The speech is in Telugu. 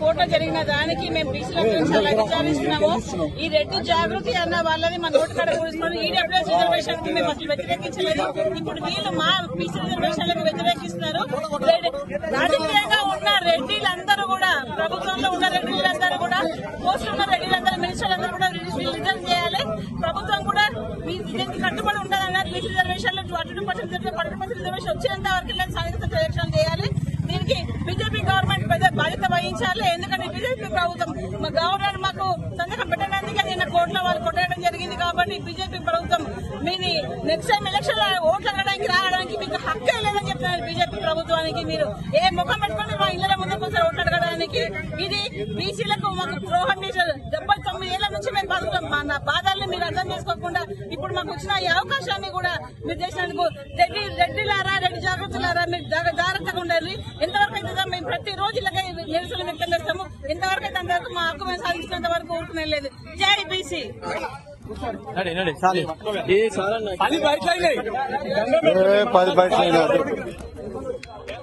కోర్టులో జరిగిన దానికి మేము బీసీల గురించి అలా విచారిస్తున్నాము. ఈ రెడ్డి జాగృతి అన్న వాళ్ళని మా నోటు కడ కూర్చున్నారు ఈడబ్ల్యూఎస్ రిజర్వేషన్కి మేము అసలు వ్యతిరేకించలేదు. ఇప్పుడు వీళ్ళు మా బీసీ రిజర్వేషన్లకు వ్యతిరేకిస్తున్నారు. రాజకీయంగా ఉన్న రెడ్డిలందరూ కూడా ప్రభుత్వంలో ఉన్న రెడ్డిలందరూ కూడా పోస్ట్ ఉన్న రెడ్డిలందరూ మినిస్టర్లందరూ కూడా రిజర్వ్ చేయాలి. ప్రభుత్వం కూడా దీనికి కట్టుబడి ఉండాలన్నారు. బీసీ రిజర్వేషన్లు అటు పర్సెంట్ పన్నెండు పర్సెంట్ రిజర్వేషన్ వచ్చేంత వరకు బాధ్యత ఎందుకంటే బీజేపీ ప్రభుత్వం మా గవర్నర్ మాకు సంతకం పెట్టడానికి నిన్న కోర్టులో వాళ్ళు కొట్టడం జరిగింది కాబట్టి బీజేపీ ప్రభుత్వం మీది నెక్స్ట్ టైం ఎలక్షన్లో ఓట్లు అడగడానికి రావడానికి మీకు హక్కే లేదని చెప్తున్నారు బీజేపీ ప్రభుత్వానికి మీరు. ఏ ముఖం పెట్టుకుంటే మా ఇళ్ళ ముందుకు వస్తారు ఓట్లు అడగడానికి? ఇది బీసీలకు మాకు ద్రోహం చేశారు. డెబ్బై తొమ్మిది ఏళ్ళ నుంచి మేము బతుకుతాం. మా నా బాధల్ని మీరు అర్థం చేసుకోకుండా ఇప్పుడు మాకు వచ్చిన ఈ అవకాశాన్ని కూడా మీరు చేసినందుకు రెడ్డి రెడ్డిలారా రెడ్డి జాగ్రత్తలారా? మీరు జాగ్రత్తగా ఉండాలి. మేము ప్రతిరోజు ఇలాగే నిరసన వ్యక్తం చేస్తాము. ఎంతవరకు అయితే అంతవరకు మా హక్కు మేము సాధించినంత వరకు ఊరుకునే లేదు. జై బీసీ. పది బయట ఏ పది బయట అయినారు